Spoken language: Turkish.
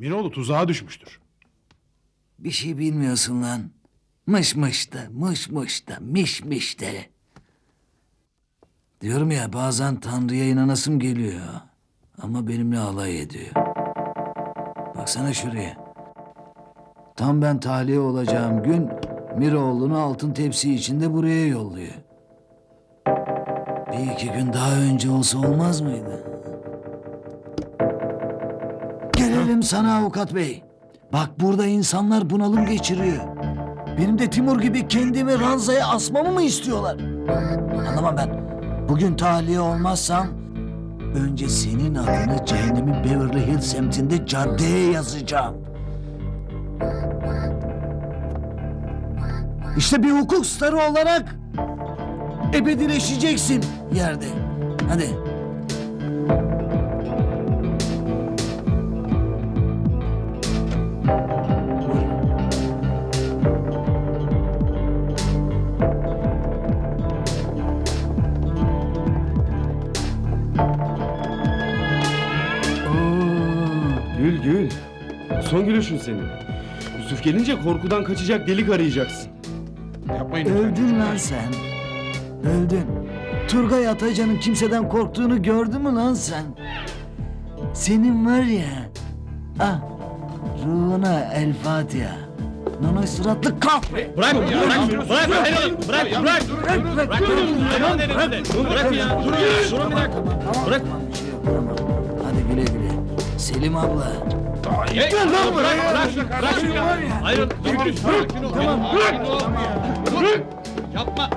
Miroğlu tuzağa düşmüştür. Bir şey bilmiyorsun lan. Mış mış da, mış mış da, miş miş de. Diyorum ya bazen Tanrı'ya inanasım geliyor. Ama benimle alay ediyor. Baksana şuraya. Tam ben tahliye olacağım gün Miroğlu'nu altın tepsi içinde buraya yolluyor. Bir iki gün daha önce olsa olmaz mıydı? Gelelim sana avukat bey. Bak burada insanlar bunalım geçiriyor. Benim de Timur gibi kendimi ranzaya asmamı mı istiyorlar? Anlamam ben. Bugün tahliye olmazsam önce senin adını cehennemin Beverly Hills semtinde caddeye yazacağım. İşte bir hukuk starı olarak ebedileşeceksin yerde. Hadi. Gül gül. Son gülüşün senin. Yusuf gelince korkudan kaçacak delik arayacaksın. Yapmayın Öldün lan sen. Öldün. Turgay Atacan'ın kimseden korktuğunu gördün mü lan sen? Senin var ya. Ah. Ruhuna El Fatiha. Nonoy suratlı kaf. Bırak bırak bırak bırak bırak bırak bırak. Bırak bırak. Hayvan elinde. Bırak ya. Dur ya. Şunu bir dakika. Bırak. Tamam bir şey yok tamam. Hadi güle güle. Selim abla. Gel lan bırak bırak. Bırak. Dur dur. Tamam. Bırak. Bırak. Yapma.